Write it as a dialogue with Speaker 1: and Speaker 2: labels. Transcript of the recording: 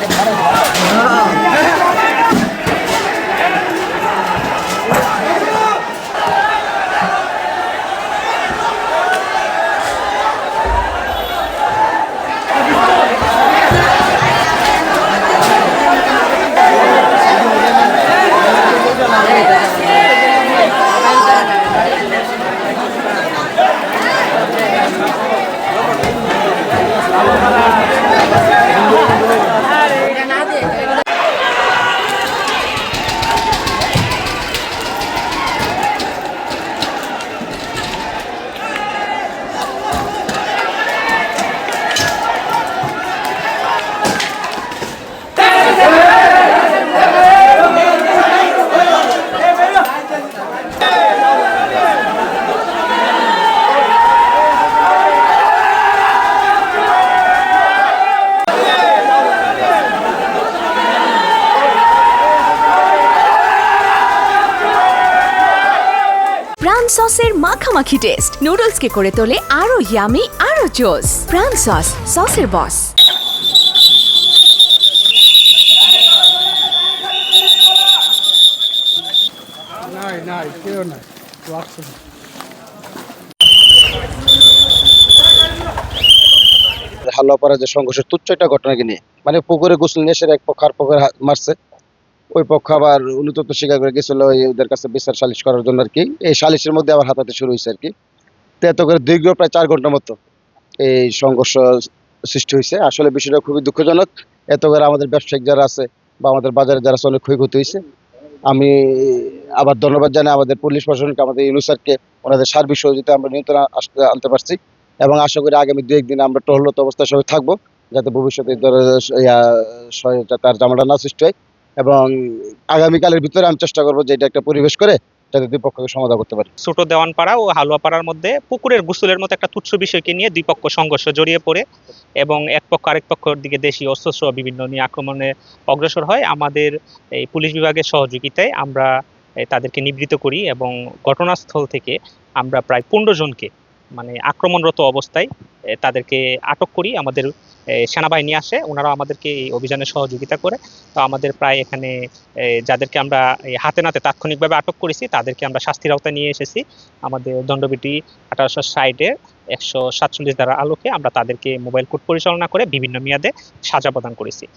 Speaker 1: para, para. প্রাণ সসের মাখামাখি টেস্ট নুডলসকে করে তোলে আরও ইয়ামি আরও জোস প্রাণ সস সসের বস
Speaker 2: নাই নাই কেউ নাই। লাগছে না।
Speaker 3: হালুয়াপাড়া যে সংঘর্ষের তুচ্ছ একটা ঘটনাকে নিয়ে? মানে পুকুরে গোসল নিয়ে এসে এক পক্ষ আর পক্ষের হাত মারছে। ওই পক্ষ আবার অনুতপ্ত স্বীকার করে গেছিল ওদের কাছে বিচার সালিশ করার জন্য আর কি। এই সালিশের মধ্যে আবার হাতাতে শুরু হয়েছে আর কি। তো এত করে দীর্ঘ প্রায় চার ঘণ্টার মতো এই সংঘর্ষ সৃষ্টি হয়েছে আসলে বিষয়টা খুবই দুঃখজনক। এত করে আমাদের ব্যবসায়িক যারা আছে বা আমাদের বাজারে যারা আছে, অনেক ক্ষয়ক্ষতি হয়েছে আমি আবার ধন্যবাদ জানাই আমাদের পুলিশ প্রশাসনকে, আমাদের ইউনুসারকে ওনাদের সার্বিক সহযোগিতা আমরা নিয়ন্ত্রণ আসতে, আনতে পারছি। এবং আশা করি আগামী দু একদিন আমরা টহলত অবস্থায় সবাই থাকব, যাতে ভবিষ্যতে তার জামাটা না সৃষ্টি হয়। এবং আগামীকালের ভিতরে আমি চেষ্টা করব যে এটা একটা পরিবেশ করে
Speaker 4: দেওয়ানপাড়া ও মধ্যে পুকুরের একটা সংঘর্ষ জড়িয়ে এবং দিকে বিভিন্ন নিয়ে আক্রমণে অগ্রসর হয়। আমাদের এই পুলিশ বিভাগের সহযোগিতায় আমরা তাদেরকে নিবৃত্ত করি এবং ঘটনাস্থল থেকে আমরা প্রায় পনেরো জনকে মানে আক্রমণরত অবস্থায় তাদেরকে আটক করি, আমাদের সেনাবাহিনী আসে ওনারা আমাদেরকে এই অভিযানে সহযোগিতা করে। তো আমাদের প্রায় এখানে যাদেরকে আমরা হাতে নাতে তাৎক্ষণিকভাবে আটক করেছি, তাদেরকে আমরা শাস্তির আওতায় নিয়ে এসেছি। আমাদের দণ্ডবিটি আঠারোশো ষাটের একশো সাতচল্লিশ ধারা আলোকে আমরা তাদেরকে মোবাইল কোর্ট পরিচালনা করে বিভিন্ন মেয়াদে সাজা প্রদান করেছি।